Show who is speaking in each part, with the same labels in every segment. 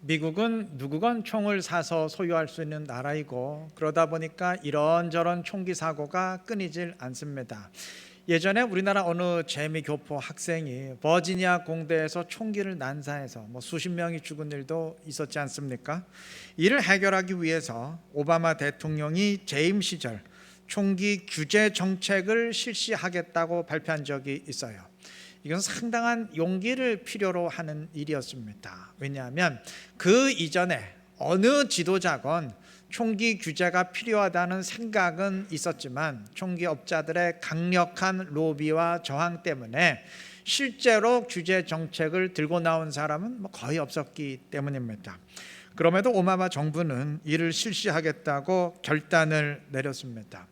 Speaker 1: 미국은 누구건 총을 사서 소유할 수 있는 나라이고 그러다 보니까 이런저런 총기 사고가 끊이질 않습니다. 예전에 우리나라 어느 재미 교포 학생이 버지니아 공대에서 총기를 난사해서 뭐 수십 명이 죽은 일도 있었지 않습니까? 이를 해결하기 위해서 오바마 대통령이 재임 시절 총기 규제 정책을 실시하겠다고 발표한 적이 있어요. 이건 상당한 용기를 필요로 하는 일이었습니다. 왜냐하면 그 이전에 어느 지도자건 총기 규제가 필요하다는 생각은 있었지만 총기 업자들의 강력한 로비와 저항 때문에 실제로 규제 정책을 들고 나온 사람은 뭐 거의 없었기 때문입니다. 그럼에도 오바마 정부는 이를 실시하겠다고 결단을 내렸습니다.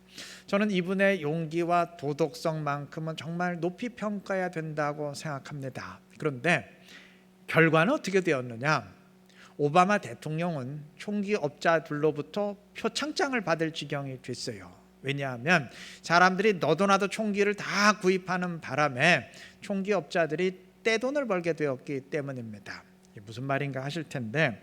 Speaker 1: 저는 이분의 용기와 도덕성만큼은 정말 높이 평가해야 된다고 생각합니다. 그런데 결과는 어떻게 되었느냐? 오바마 대통령은 총기 업자들로부터 표창장을 받을 지경이 됐어요. 왜냐하면 사람들이 너도나도 총기를 다 구입하는 바람에 총기 업자들이 떼돈을 벌게 되었기 때문입니다. 무슨 말인가 하실 텐데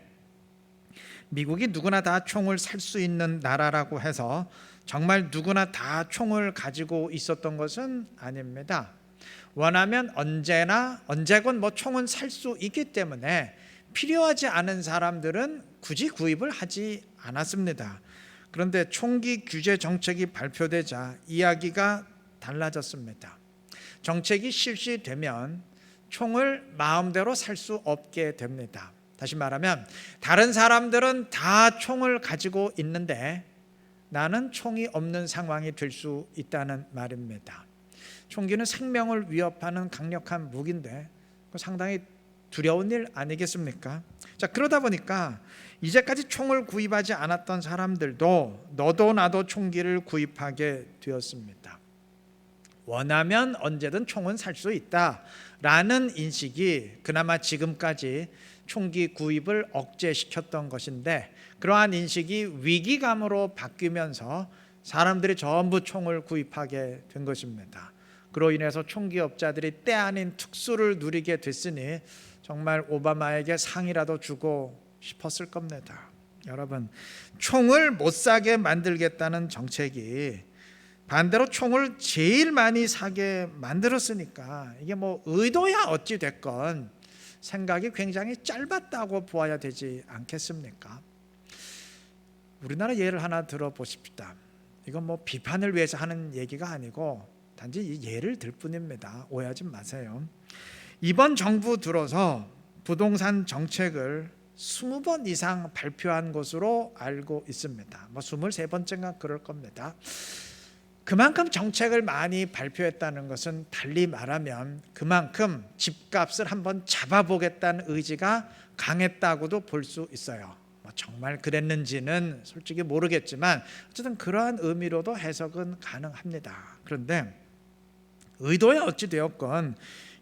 Speaker 1: 미국이 누구나 다 총을 살 수 있는 나라라고 해서 정말 누구나 다 총을 가지고 있었던 것은 아닙니다. 원하면 언제나 언제건 뭐 총은 살 수 있기 때문에 필요하지 않은 사람들은 굳이 구입을 하지 않았습니다. 그런데 총기 규제 정책이 발표되자 이야기가 달라졌습니다. 정책이 실시되면 총을 마음대로 살 수 없게 됩니다. 다시 말하면 다른 사람들은 다 총을 가지고 있는데 나는 총이 없는 상황이 될 수 있다는 말입니다. 총기는 생명을 위협하는 강력한 무기인데 상당히 두려운 일 아니겠습니까? 자 그러다 보니까 이제까지 총을 구입하지 않았던 사람들도 너도 나도 총기를 구입하게 되었습니다. 원하면 언제든 총은 살 수 있다라는 인식이 그나마 지금까지 총기 구입을 억제시켰던 것인데 그러한 인식이 위기감으로 바뀌면서 사람들이 전부 총을 구입하게 된 것입니다. 그로 인해서 총기 업자들이 때 아닌 특수를 누리게 됐으니 정말 오바마에게 상이라도 주고 싶었을 겁니다. 여러분, 총을 못 사게 만들겠다는 정책이 반대로 총을 제일 많이 사게 만들었으니까 이게 뭐 의도야 어찌 됐건 생각이 굉장히 짧았다고 보아야 되지 않겠습니까? 우리나라 예를 하나 들어보십시다. 이건 뭐 비판을 위해서 하는 얘기가 아니고 단지 예를 들 뿐입니다. 오해하지 마세요. 이번 정부 들어서 부동산 정책을 20번 이상 발표한 것으로 알고 있습니다. 뭐 23번째가 그럴 겁니다. 그만큼 정책을 많이 발표했다는 것은 달리 말하면 그만큼 집값을 한번 잡아보겠다는 의지가 강했다고도 볼 수 있어요. 뭐 정말 그랬는지는 솔직히 모르겠지만 어쨌든 그러한 의미로도 해석은 가능합니다. 그런데 의도야 어찌 되었건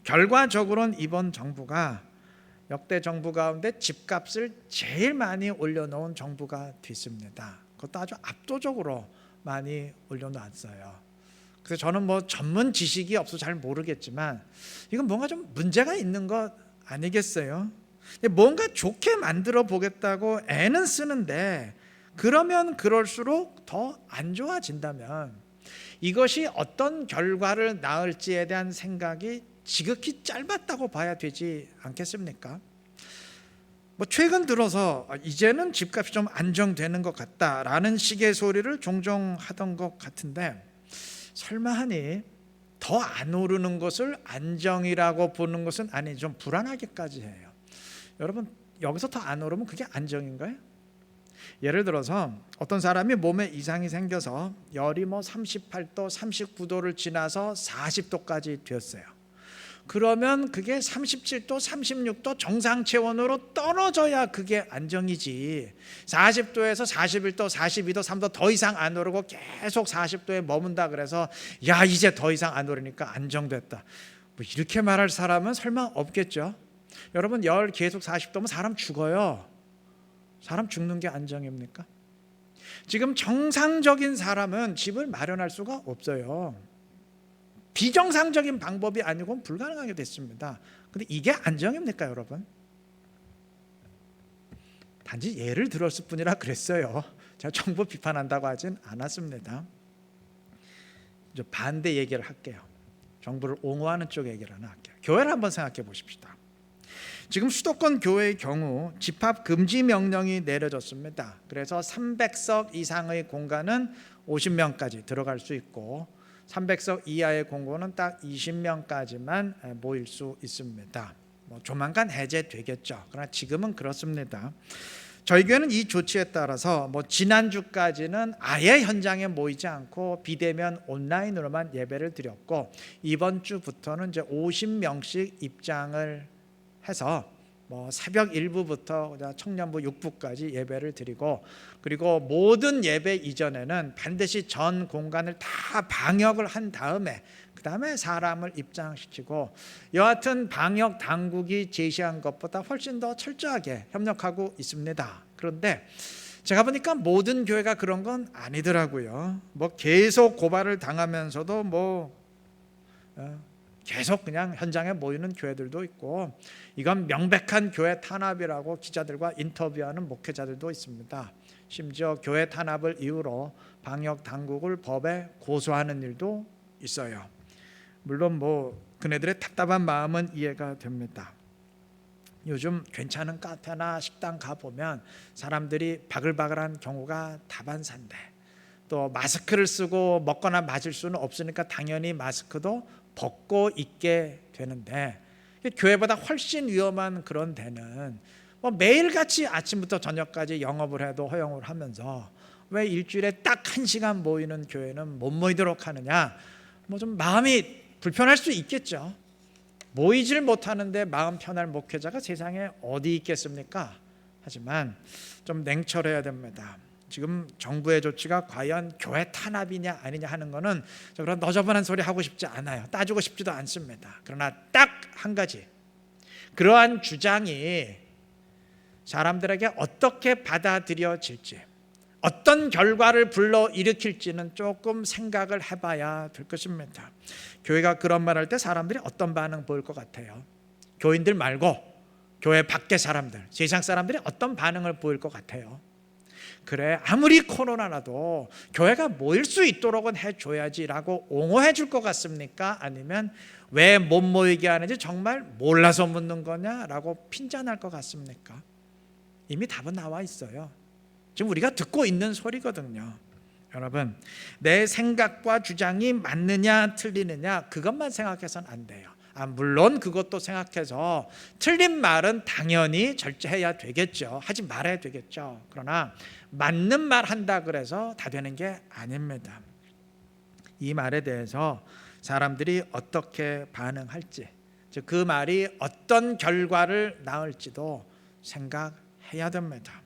Speaker 1: 결과적으로는 이번 정부가 역대 정부 가운데 집값을 제일 많이 올려놓은 정부가 됐습니다. 그것도 아주 압도적으로 많이 올려놨어요. 그래서 저는 뭐 전문 지식이 없어 잘 모르겠지만 이건 뭔가 좀 문제가 있는 것 아니겠어요? 뭔가 좋게 만들어 보겠다고 애는 쓰는데 그러면 그럴수록 더 안 좋아진다면 이것이 어떤 결과를 낳을지에 대한 생각이 지극히 짧았다고 봐야 되지 않겠습니까? 뭐 최근 들어서 이제는 집값이 좀 안정되는 것 같다라는 식의 소리를 종종 하던 것 같은데 설마 하니 더 안 오르는 것을 안정이라고 보는 것은 아니 좀 불안하게까지 해요. 여러분 여기서 더 안 오르면 그게 안정인가요? 예를 들어서 어떤 사람이 몸에 이상이 생겨서 열이 뭐 38도, 39도를 지나서 40도까지 되었어요. 그러면 그게 37도, 36도 정상 체온으로 떨어져야 그게 안정이지. 40도에서 41도, 42도, 3도 더 이상 안 오르고 계속 40도에 머문다 그래서 야 이제 더 이상 안 오르니까 안정됐다. 뭐 이렇게 말할 사람은 설마 없겠죠. 여러분 열 계속 40도면 사람 죽어요. 사람 죽는 게 안정입니까? 지금 정상적인 사람은 집을 마련할 수가 없어요. 비정상적인 방법이 아니고 불가능하게 됐습니다. 근데 이게 안정입니까, 여러분? 단지 예를 들었을 뿐이라 그랬어요. 제가 정부 비판한다고 하진 않았습니다. 이제 반대 얘기를 할게요. 정부를 옹호하는 쪽 얘기를 하나 할게요. 교회를 한번 생각해 보십시다. 지금 수도권 교회의 경우 집합 금지 명령이 내려졌습니다. 그래서 300석 이상의 공간은 50명까지 들어갈 수 있고 300석 이하의 공간은 딱 20명까지만 모일 수 있습니다. 뭐 조만간 해제되겠죠. 그러나 지금은 그렇습니다. 저희 교회는 이 조치에 따라서 뭐 지난주까지는 아예 현장에 모이지 않고 비대면 온라인으로만 예배를 드렸고 이번 주부터는 이제 50명씩 입장을 해서 뭐 새벽 1부부터 청년부 6부까지 예배를 드리고 그리고 모든 예배 이전에는 반드시 전 공간을 다 방역을 한 다음에 그 다음에 사람을 입장시키고 여하튼 방역 당국이 제시한 것보다 훨씬 더 철저하게 협력하고 있습니다. 그런데 제가 보니까 모든 교회가 그런 건 아니더라고요. 뭐 계속 고발을 당하면서도 뭐 어, 계속 그냥 현장에 모이는 교회들도 있고 이건 명백한 교회 탄압이라고 기자들과 인터뷰하는 목회자들도 있습니다. 심지어 교회 탄압을 이유로 방역 당국을 법에 고소하는 일도 있어요. 물론 뭐 그네들의 답답한 마음은 이해가 됩니다. 요즘 괜찮은 카페나 식당 가 보면 사람들이 바글바글한 경우가 다반사인데 또 마스크를 쓰고 먹거나 마실 수는 없으니까 당연히 마스크도 벗고 있게 되는데 교회보다 훨씬 위험한 그런 데는 뭐 매일같이 아침부터 저녁까지 영업을 해도 허용을 하면서 왜 일주일에 딱 한 시간 모이는 교회는 못 모이도록 하느냐? 뭐 좀 마음이 불편할 수 있겠죠. 모이질 못하는데 마음 편할 목회자가 세상에 어디 있겠습니까? 하지만 좀 냉철해야 됩니다 지금 정부의 조치가 과연 교회 탄압이냐 아니냐 하는 거는 저 그런 너저분한 소리 하고 싶지 않아요. 따지고 싶지도 않습니다. 그러나 딱 한 가지 그러한 주장이 사람들에게 어떻게 받아들여질지 어떤 결과를 불러 일으킬지는 조금 생각을 해봐야 될 것입니다. 교회가 그런 말 할 때 사람들이 어떤 반응 보일 것 같아요? 교인들 말고 교회 밖의 사람들, 세상 사람들이 어떤 반응을 보일 것 같아요? 그래 아무리 코로나라도 교회가 모일 수 있도록은 해줘야지라고 옹호해 줄 것 같습니까? 아니면 왜 못 모이게 하는지 정말 몰라서 묻는 거냐라고 핀잔할 것 같습니까? 이미 답은 나와 있어요. 지금 우리가 듣고 있는 소리거든요. 여러분 내 생각과 주장이 맞느냐 틀리느냐 그것만 생각해서는 안 돼요. 아, 물론 그것도 생각해서 틀린 말은 당연히 절제해야 되겠죠. 하지 말아야 되겠죠. 그러나 맞는 말 한다 그래서 다 되는 게 아닙니다. 이 말에 대해서 사람들이 어떻게 반응할지, 즉 그 말이 어떤 결과를 낳을지도 생각해야 됩니다.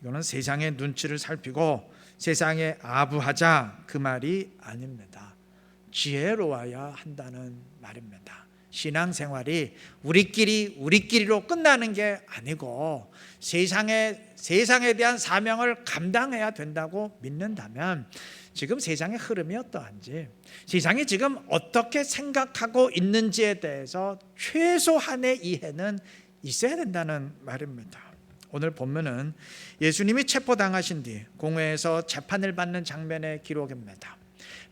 Speaker 1: 이거는 세상의 눈치를 살피고 세상에 아부하자 그 말이 아닙니다. 지혜로워야 한다는 말입니다. 신앙생활이 우리끼리 우리끼리로 끝나는 게 아니고 세상에 세상에 대한 사명을 감당해야 된다고 믿는다면 지금 세상의 흐름이 어떠한지 세상이 지금 어떻게 생각하고 있는지에 대해서 최소한의 이해는 있어야 된다는 말입니다. 오늘 본문은 예수님이 체포당하신 뒤 공회에서 재판을 받는 장면의 기록입니다.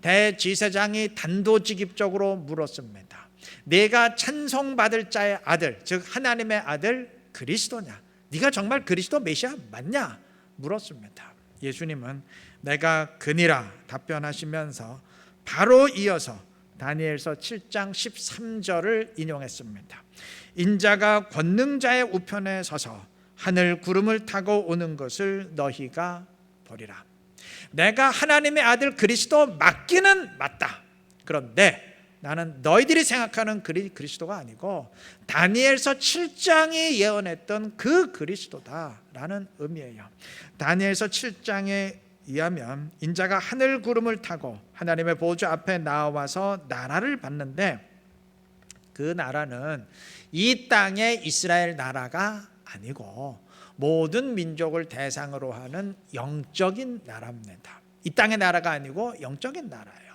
Speaker 1: 대지사장이 단도직입적으로 물었습니다. 내가 찬송받을 자의 아들, 즉 하나님의 아들 그리스도냐? 네가 정말 그리스도 메시아 맞냐? 물었습니다. 예수님은 내가 그니라 답변하시면서 바로 이어서 다니엘서 7장 13절을 인용했습니다. 인자가 권능자의 우편에 서서 하늘 구름을 타고 오는 것을 너희가 보리라. 내가 하나님의 아들 그리스도 맞기는 맞다. 그런데 나는 너희들이 생각하는 그리, 그리스도가 아니고 다니엘서 7장이 예언했던 그 그리스도다라는 의미예요. 다니엘서 7장에 의하면 인자가 하늘 구름을 타고 하나님의 보좌 앞에 나와서 나라를 받는데 그 나라는 이 땅의 이스라엘 나라가 아니고 모든 민족을 대상으로 하는 영적인 나라입니다. 이 땅의 나라가 아니고 영적인 나라예요.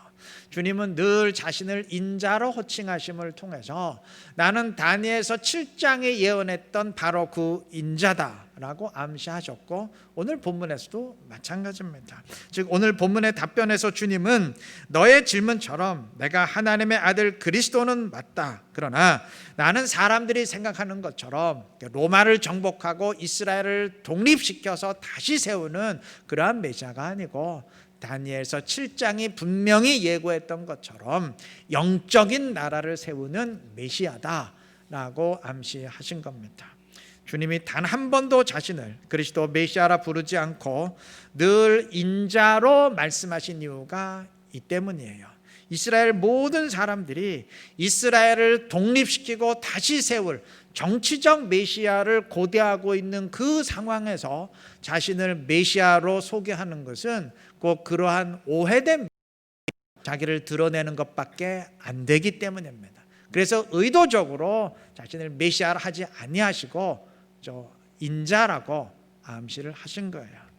Speaker 1: 주님은 늘 자신을 인자로 호칭하심을 통해서 나는 다니엘서 7장에 예언했던 바로 그 인자다 라고 암시하셨고 오늘 본문에서도 마찬가지입니다. 즉 오늘 본문의 답변에서 주님은 너의 질문처럼 내가 하나님의 아들 그리스도는 맞다. 그러나 나는 사람들이 생각하는 것처럼 로마를 정복하고 이스라엘을 독립시켜서 다시 세우는 그러한 메시아가 아니고 다니엘서 7장이 분명히 예고했던 것처럼 영적인 나라를 세우는 메시아다라고 암시하신 겁니다. 주님이 단 한 번도 자신을 그리스도 메시아라 부르지 않고 늘 인자로 말씀하신 이유가 이 때문이에요. 이스라엘 모든 사람들이 이스라엘을 독립시키고 다시 세울 정치적 메시아를 고대하고 있는 그 상황에서 자신을 메시아로 소개하는 것은 꼭 그러한 오해된 자기를 드러내는 것밖에 안 되기 때문입니다. 그래서 의도적으로 자신을 메시아로 하지 아니하시고 저 인자라고 암시를 하신 거예요.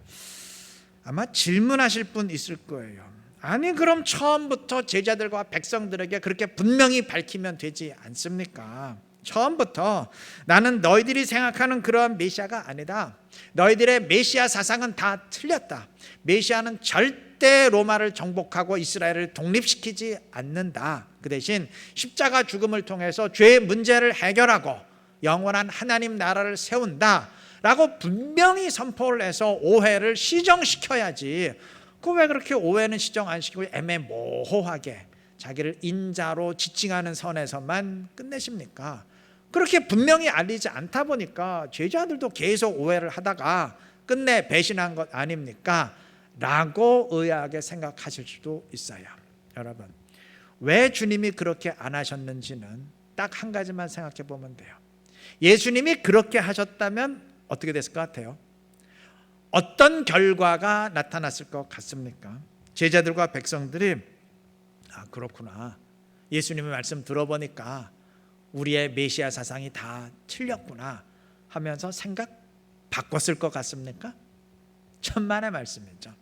Speaker 1: 아마 질문하실 분 있을 거예요. 아니 그럼 처음부터 제자들과 백성들에게 그렇게 분명히 밝히면 되지 않습니까? 처음부터 나는 너희들이 생각하는 그러한 메시아가 아니다. 너희들의 메시아 사상은 다 틀렸다. 메시아는 절대 로마를 정복하고 이스라엘을 독립시키지 않는다. 그 대신 십자가 죽음을 통해서 죄의 문제를 해결하고 영원한 하나님 나라를 세운다. 라고 분명히 선포를 해서 오해를 시정시켜야지. 그 왜 그렇게 오해는 시정 안 시키고 애매모호하게 자기를 인자로 지칭하는 선에서만 끝내십니까? 그렇게 분명히 알리지 않다 보니까 제자들도 계속 오해를 하다가 끝내 배신한 것 아닙니까? 라고 의아하게 생각하실 수도 있어요. 여러분, 왜 주님이 그렇게 안 하셨는지는 딱 한 가지만 생각해 보면 돼요. 예수님이 그렇게 하셨다면 어떻게 됐을 것 같아요? 어떤 결과가 나타났을 것 같습니까? 제자들과 백성들이 아 그렇구나. 예수님의 말씀 들어보니까 우리의 메시아 사상이 다 틀렸구나 하면서 생각 바꿨을 것 같습니까? 천만의 말씀이죠.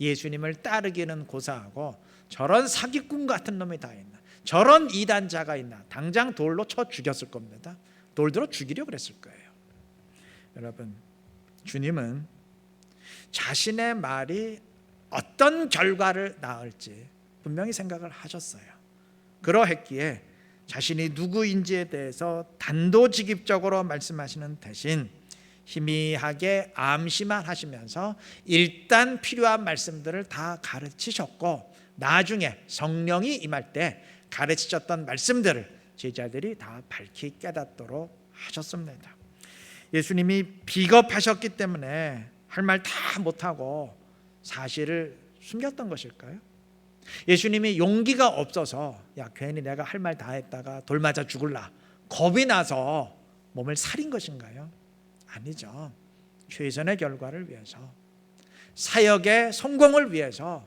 Speaker 1: 예수님을 따르기는 고사하고 저런 사기꾼 같은 놈이 다 있나? 저런 이단자가 있나? 당장 돌로 쳐 죽였을 겁니다. 돌 들어 죽이려 그랬을 거예요. 여러분, 주님은 자신의 말이 어떤 결과를 낳을지 분명히 생각을 하셨어요. 그러했기에 자신이 누구인지에 대해서 단도직입적으로 말씀하시는 대신 희미하게 암시만 하시면서 일단 필요한 말씀들을 다 가르치셨고 나중에 성령이 임할 때 가르치셨던 말씀들을 제자들이 다 밝히 깨닫도록 하셨습니다. 예수님이 비겁하셨기 때문에 할 말 다 못하고 사실을 숨겼던 것일까요? 예수님이 용기가 없어서 야 괜히 내가 할 말 다 했다가 돌 맞아 죽을라 겁이 나서 몸을 살인 것인가요? 아니죠. 최선의 결과를 위해서 사역의 성공을 위해서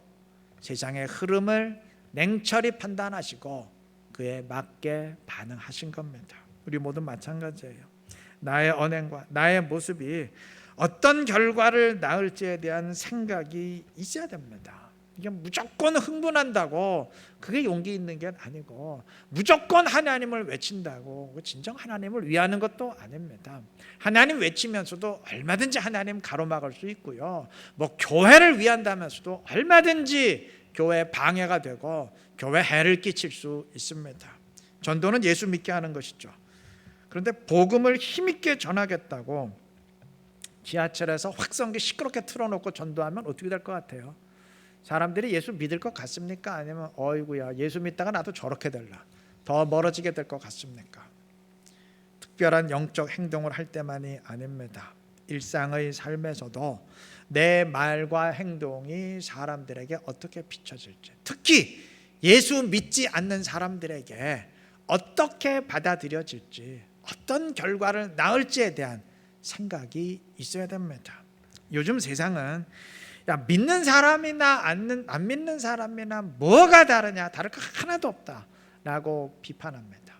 Speaker 1: 세상의 흐름을 냉철히 판단하시고 그에 맞게 반응하신 겁니다. 우리 모두 마찬가지예요. 나의 언행과 나의 모습이 어떤 결과를 낳을지에 대한 생각이 있어야 됩니다. 이게 무조건 흥분한다고 그게 용기 있는 게 아니고 무조건 하나님을 외친다고 진정 하나님을 위하는 것도 아닙니다. 하나님 외치면서도 얼마든지 하나님 가로막을 수 있고요. 뭐 교회를 위한다면서도 얼마든지 교회 방해가 되고 교회 해를 끼칠 수 있습니다. 전도는 예수 믿게 하는 것이죠. 그런데 복음을 힘있게 전하겠다고 지하철에서 확성기 시끄럽게 틀어놓고 전도하면 어떻게 될 것 같아요? 사람들이 예수 믿을 것 같습니까? 아니면 어이구야 예수 믿다가 나도 저렇게 될라 더 멀어지게 될 것 같습니까? 특별한 영적 행동을 할 때만이 아닙니다. 일상의 삶에서도 내 말과 행동이 사람들에게 어떻게 비춰질지 특히 예수 믿지 않는 사람들에게 어떻게 받아들여질지 어떤 결과를 낳을지에 대한 생각이 있어야 됩니다. 요즘 세상은 야 믿는 사람이나 안, 안 믿는 사람이나 뭐가 다르냐 다를 거 하나도 없다라고 비판합니다.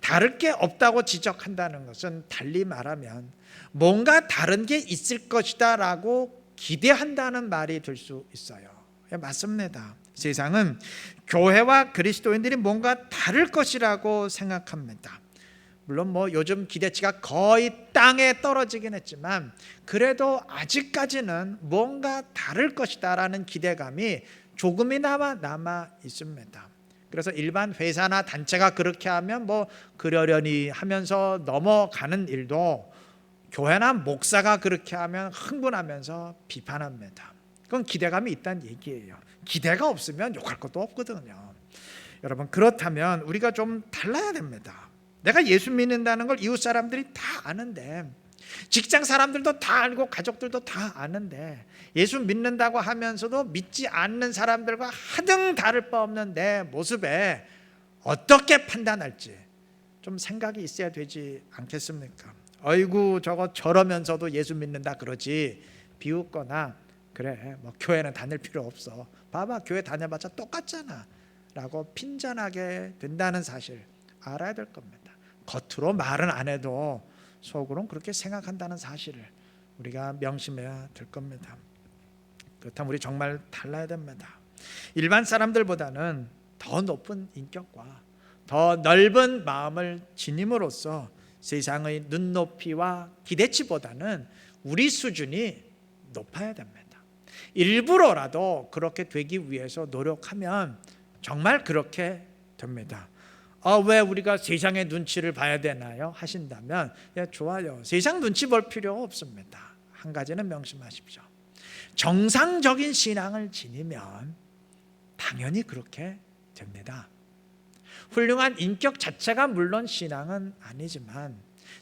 Speaker 1: 다를 게 없다고 지적한다는 것은 달리 말하면 뭔가 다른 게 있을 것이다라고 기대한다는 말이 될 수 있어요. 예, 맞습니다. 세상은 교회와 그리스도인들이 뭔가 다를 것이라고 생각합니다. 물론 뭐 요즘 기대치가 거의 땅에 떨어지긴 했지만 그래도 아직까지는 뭔가 다를 것이다라는 기대감이 조금이나마 남아 있습니다. 그래서 일반 회사나 단체가 그렇게 하면 뭐 그러려니 하면서 넘어가는 일도 교회나 목사가 그렇게 하면 흥분하면서 비판합니다. 그건 기대감이 있다는 얘기예요. 기대가 없으면 욕할 것도 없거든요. 여러분 그렇다면 우리가 좀 달라야 됩니다. 내가 예수 믿는다는 걸 이웃 사람들이 다 아는데 직장 사람들도 다 알고 가족들도 다 아는데 예수 믿는다고 하면서도 믿지 않는 사람들과 하등 다를 바 없는 내 모습에 어떻게 판단할지 좀 생각이 있어야 되지 않겠습니까? 어이구 저거 저러면서도 예수 믿는다 그러지. 비웃거나 그래 뭐 교회는 다닐 필요 없어. 봐봐 교회 다녀봤자 똑같잖아. 라고 핀잔하게 된다는 사실 알아야 될 겁니다. 겉으로 말은 안 해도 속으로는 그렇게 생각한다는 사실을 우리가 명심해야 될 겁니다. 그렇다면 우리 정말 달라야 됩니다. 일반 사람들보다는 더 높은 인격과 더 넓은 마음을 지님으로써 세상의 눈높이와 기대치보다는 우리 수준이 높아야 됩니다. 일부러라도 그렇게 되기 위해서 노력하면 정말 그렇게 됩니다. 아, 왜 우리가 세상의 눈치를 봐야 되나요? 하신다면 예, 좋아요. 세상 눈치 볼 필요 없습니다. 한 가지는 명심하십시오. 정상적인 신앙을 지니면 당연히 그렇게 됩니다. 훌륭한 인격 자체가 물론 신앙은 아니지만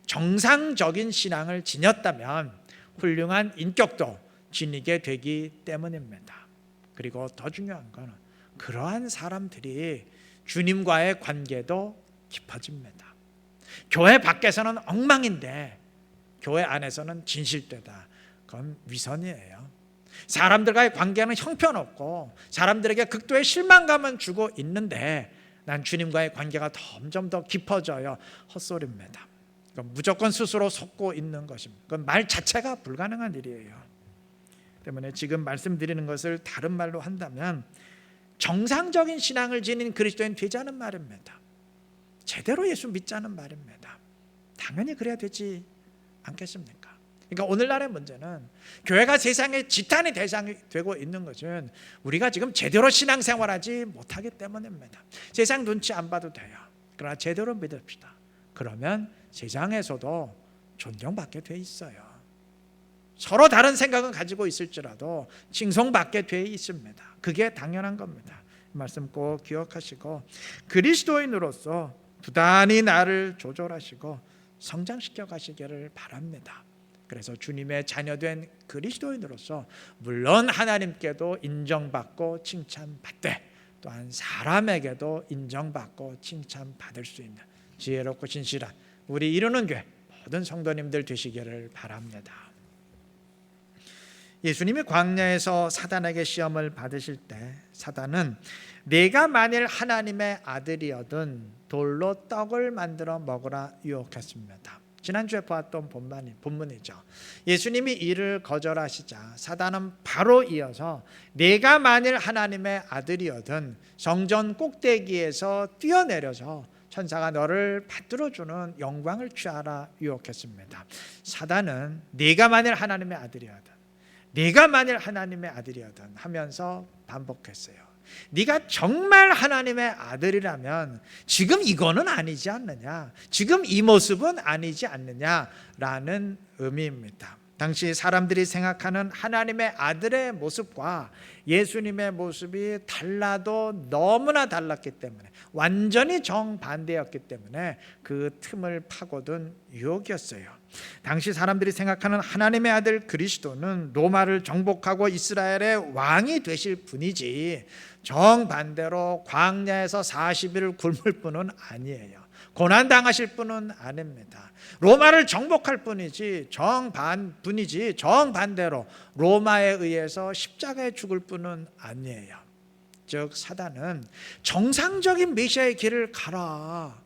Speaker 1: 정상적인 신앙을 지녔다면 훌륭한 인격도 지니게 되기 때문입니다. 그리고 더 중요한 것은 그러한 사람들이 주님과의 관계도 깊어집니다. 교회 밖에서는 엉망인데 교회 안에서는 진실되다. 그건 위선이에요. 사람들과의 관계는 형편없고 사람들에게 극도의 실망감은 주고 있는데 난 주님과의 관계가 점점 더 깊어져요. 헛소리입니다. 무조건 스스로 속고 있는 것입니다. 그건 말 자체가 불가능한 일이에요. 때문에 지금 말씀드리는 것을 다른 말로 한다면 정상적인 신앙을 지닌 그리스도인 되자는 말입니다. 제대로 예수 믿자는 말입니다. 당연히 그래야 되지 않겠습니까? 그러니까 오늘날의 문제는 교회가 세상의 지탄의 대상이 되고 있는 것은 우리가 지금 제대로 신앙생활하지 못하기 때문입니다. 세상 눈치 안 봐도 돼요. 그러나 제대로 믿읍시다. 그러면 세상에서도 존경받게 돼 있어요. 서로 다른 생각은 가지고 있을지라도 칭송받게 돼 있습니다. 그게 당연한 겁니다. 말씀 꼭 기억하시고 그리스도인으로서 부단히 나를 조절하시고 성장시켜 가시기를 바랍니다. 그래서 주님의 자녀된 그리스도인으로서 물론 하나님께도 인정받고 칭찬받되 또한 사람에게도 인정받고 칭찬받을 수 있는 지혜롭고 진실한 우리 이루는 교회 모든 성도님들 되시기를 바랍니다. 예수님이 광야에서 사단에게 시험을 받으실 때 사단은 내가 만일 하나님의 아들이어든 돌로 떡을 만들어 먹으라 유혹했습니다. 지난주에 보았던 본문이, 본문이죠. 예수님이 이를 거절하시자 사단은 바로 이어서 내가 만일 하나님의 아들이어든 성전 꼭대기에서 뛰어내려서 천사가 너를 받들어 주는 영광을 취하라 유혹했습니다. 사단은 네가 만일 하나님의 아들이어든 네가 만일 하나님의 아들이어든 하면서 반복했어요. 네가 정말 하나님의 아들이라면 지금 이거는 아니지 않느냐? 지금 이 모습은 아니지 않느냐라는 의미입니다. 당시 사람들이 생각하는 하나님의 아들의 모습과 예수님의 모습이 달라도 너무나 달랐기 때문에 완전히 정반대였기 때문에 그 틈을 파고든 유혹이었어요. 당시 사람들이 생각하는 하나님의 아들 그리스도는 로마를 정복하고 이스라엘의 왕이 되실 분이지 정반대로 광야에서 40일을 굶을 분은 아니에요. 고난 당하실 분은 아닙니다. 로마를 정복할 뿐이지 정반 분이지 정반대로 로마에 의해서 십자가에 죽을 분은 아니에요. 즉 사단은 정상적인 메시아의 길을 가라.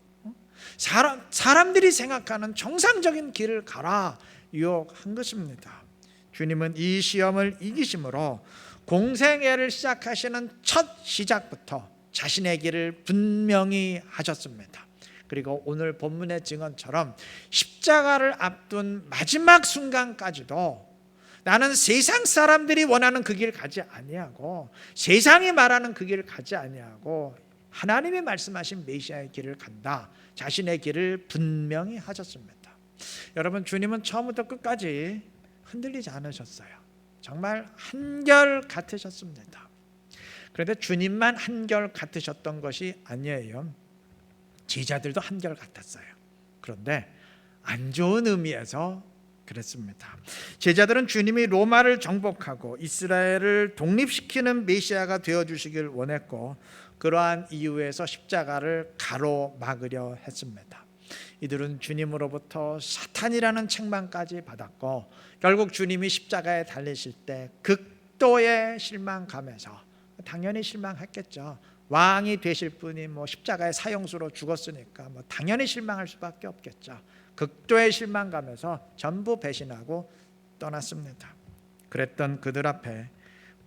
Speaker 1: 사람 사람들이 생각하는 정상적인 길을 가라 유혹한 것입니다. 주님은 이 시험을 이기심으로 공생애를 시작하시는 첫 시작부터 자신의 길을 분명히 하셨습니다. 그리고 오늘 본문의 증언처럼 십자가를 앞둔 마지막 순간까지도 나는 세상 사람들이 원하는 그 길을 가지 아니하고 세상이 말하는 그 길을 가지 아니하고 하나님이 말씀하신 메시아의 길을 간다. 자신의 길을 분명히 하셨습니다. 여러분 주님은 처음부터 끝까지 흔들리지 않으셨어요. 정말 한결 같으셨습니다. 그런데 주님만 한결 같으셨던 것이 아니에요. 제자들도 한결 같았어요. 그런데 안 좋은 의미에서 그랬습니다. 제자들은 주님이 로마를 정복하고 이스라엘을 독립시키는 메시아가 되어 주시길 원했고 그러한 이유에서 십자가를 가로막으려 했습니다. 이들은 주님으로부터 사탄이라는 책망까지 받았고 결국 주님이 십자가에 달리실 때 극도의 실망감에서 당연히 실망했겠죠. 왕이 되실 분이 뭐 십자가의 사형수로 죽었으니까 뭐 당연히 실망할 수밖에 없겠죠. 극도의 실망감에서 전부 배신하고 떠났습니다. 그랬던 그들 앞에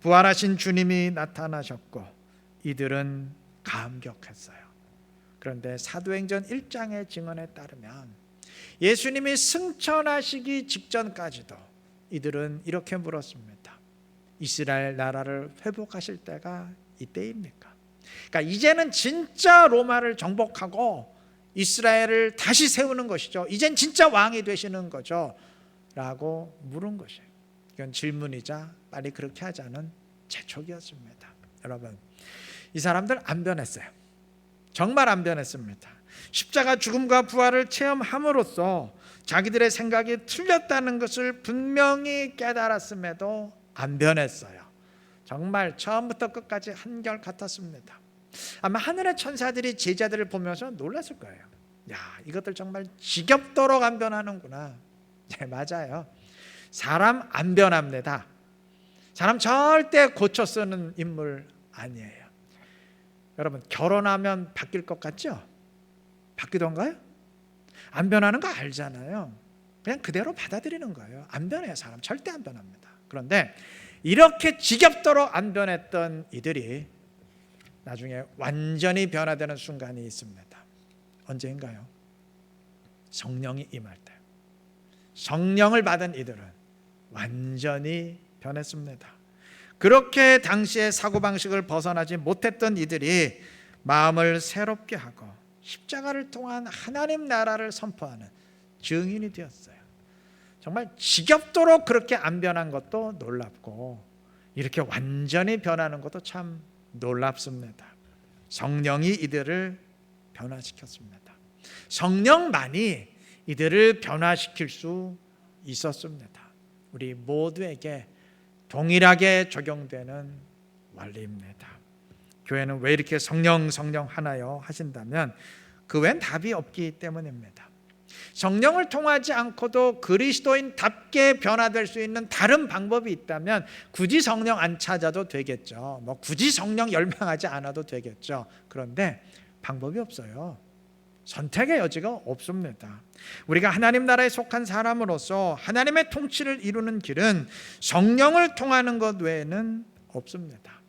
Speaker 1: 부활하신 주님이 나타나셨고 이들은 감격했어요. 그런데 사도행전 1장의 증언에 따르면 예수님이 승천하시기 직전까지도 이들은 이렇게 물었습니다. 이스라엘 나라를 회복하실 때가 이때입니까? 그러니까 이제는 진짜 로마를 정복하고 이스라엘을 다시 세우는 것이죠. 이젠 진짜 왕이 되시는 거죠. 라고 물은 것이에요. 이건 질문이자 빨리 그렇게 하자는 재촉이었습니다. 여러분, 이 사람들 안 변했어요. 정말 안 변했습니다. 십자가 죽음과 부활을 체험함으로써 자기들의 생각이 틀렸다는 것을 분명히 깨달았음에도 안 변했어요. 정말 처음부터 끝까지 한결 같았습니다. 아마 하늘의 천사들이 제자들을 보면서 놀랐을 거예요. 야, 이것들 정말 지겹도록 안 변하는구나. 네, 맞아요. 사람 안 변합니다. 사람 절대 고쳐 쓰는 인물 아니에요. 여러분, 결혼하면 바뀔 것 같죠? 바뀌던가요? 안 변하는 거 알잖아요. 그냥 그대로 받아들이는 거예요. 안 변해요, 사람. 절대 안 변합니다. 그런데 이렇게 지겹도록 안 변했던 이들이 나중에 완전히 변화되는 순간이 있습니다. 언제인가요? 성령이 임할 때. 성령을 받은 이들은 완전히 변했습니다. 그렇게 당시의 사고방식을 벗어나지 못했던 이들이 마음을 새롭게 하고 십자가를 통한 하나님 나라를 선포하는 증인이 되었어요. 정말 지겹도록 그렇게 안 변한 것도 놀랍고 이렇게 완전히 변하는 것도 참 놀랍습니다. 성령이 이들을 변화시켰습니다. 성령만이 이들을 변화시킬 수 있었습니다. 우리 모두에게 동일하게 적용되는 원리입니다. 교회는 왜 이렇게 성령 성령 하나요 하신다면 그 외엔 답이 없기 때문입니다. 성령을 통하지 않고도 그리스도인답게 변화될 수 있는 다른 방법이 있다면 굳이 성령 안 찾아도 되겠죠. 뭐 굳이 성령 열망하지 않아도 되겠죠. 그런데 방법이 없어요. 선택의 여지가 없습니다. 우리가 하나님 나라에 속한 사람으로서 하나님의 통치를 이루는 길은 성령을 통하는 것 외에는 없습니다.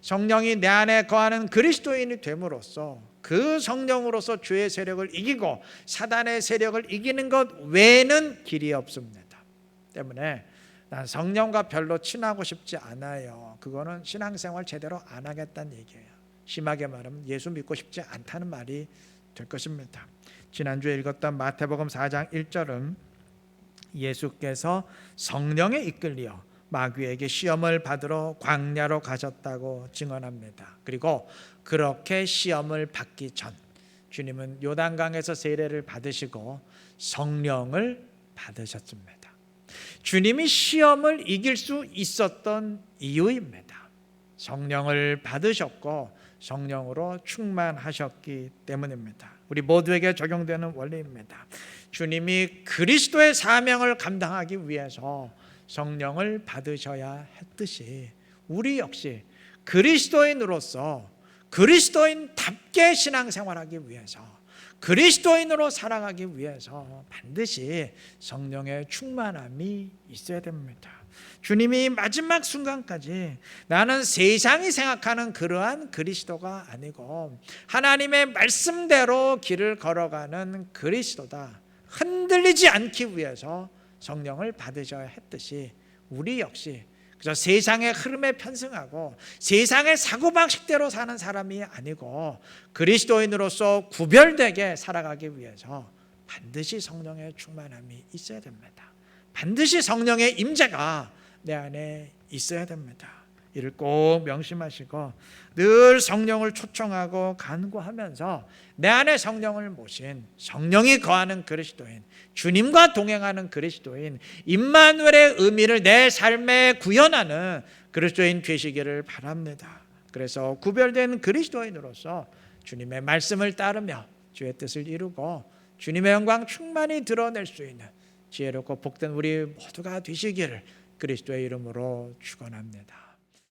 Speaker 1: 성령이 내 안에 거하는 그리스도인이 됨으로써 그 성령으로서 죄의 세력을 이기고 사단의 세력을 이기는 것 외에는 길이 없습니다. 때문에 난 성령과 별로 친하고 싶지 않아요. 그거는 신앙생활 제대로 안 하겠다는 얘기예요. 심하게 말하면 예수 믿고 싶지 않다는 말이 될 것입니다. 지난주에 읽었던 마태복음 4장 1절은 예수께서 성령에 이끌려 마귀에게 시험을 받으러 광야로 가셨다고 증언합니다. 그리고 그렇게 시험을 받기 전 주님은 요단강에서 세례를 받으시고 성령을 받으셨습니다. 주님이 시험을 이길 수 있었던 이유입니다. 성령을 받으셨고 성령으로 충만하셨기 때문입니다. 우리 모두에게 적용되는 원리입니다. 주님이 그리스도의 사명을 감당하기 위해서 성령을 받으셔야 했듯이 우리 역시 그리스도인으로서 그리스도인답게 신앙생활하기 위해서 그리스도인으로 살아가기 위해서 반드시 성령의 충만함이 있어야 됩니다. 주님이 마지막 순간까지 나는 세상이 생각하는 그러한 그리스도가 아니고 하나님의 말씀대로 길을 걸어가는 그리스도다. 흔들리지 않기 위해서 성령을 받으셔야 했듯이 우리 역시 그저 세상의 흐름에 편승하고 세상의 사고방식대로 사는 사람이 아니고 그리스도인으로서 구별되게 살아가기 위해서 반드시 성령의 충만함이 있어야 됩니다. 반드시 성령의 임재가 내 안에 있어야 됩니다. 이를 꼭 명심하시고 늘 성령을 초청하고 간구하면서 내 안에 성령을 모신 성령이 거하는 그리스도인 주님과 동행하는 그리스도인 임마누엘의 의미를 내 삶에 구현하는 그리스도인 되시기를 바랍니다. 그래서 구별된 그리스도인으로서 주님의 말씀을 따르며 주의 뜻을 이루고 주님의 영광 충만히 드러낼 수 있는 지혜롭고 복된 우리 모두가 되시기를 그리스도의 이름으로 축원합니다.